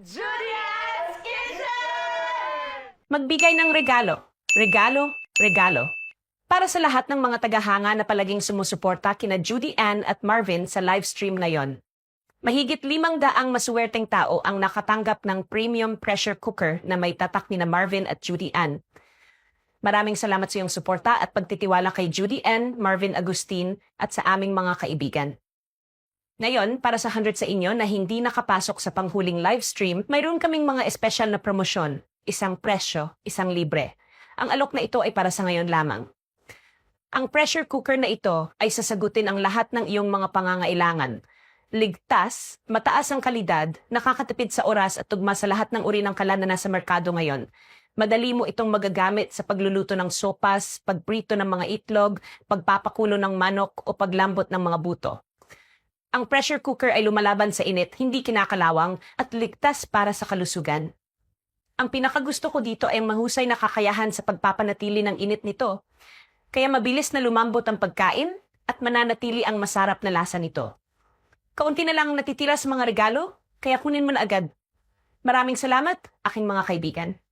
Julia's Kitchen! Magbigay ng regalo. Regalo, regalo. Para sa lahat ng mga tagahanga na palaging sumusuporta kina Judy Ann at Marvin sa live stream na yon. Mahigit limang daang masuwerteng tao ang nakatanggap ng premium pressure cooker na may tatak ni na Marvin at Judy Ann. Maraming salamat sa iyong suporta at pagtitiwala kay Judy Ann, Marvin Agustin at sa aming mga kaibigan. Ngayon, para sa 100 sa inyo na hindi nakapasok sa panghuling live stream, mayroon kaming mga espesyal na promosyon. Isang presyo, isang libre. Ang alok na ito ay para sa ngayon lamang. Ang pressure cooker na ito ay sasagutin ang lahat ng iyong mga pangangailangan. Ligtas, mataas ang kalidad, nakakatipid sa oras at tugma sa lahat ng uri ng kalan na nasa merkado ngayon. Madali mo itong magagamit sa pagluluto ng sopas, pagprito ng mga itlog, pagpapakulo ng manok o paglambot ng mga buto. Ang pressure cooker ay lumalaban sa init, hindi kinakalawang at ligtas para sa kalusugan. Ang pinakagusto ko dito ay mahusay na kakayahan sa pagpapanatili ng init nito. Kaya mabilis na lumambot ang pagkain at mananatili ang masarap na lasa nito. Kaunti na lang ang natitira sa mga regalo, kaya kunin mo na agad. Maraming salamat, aking mga kaibigan.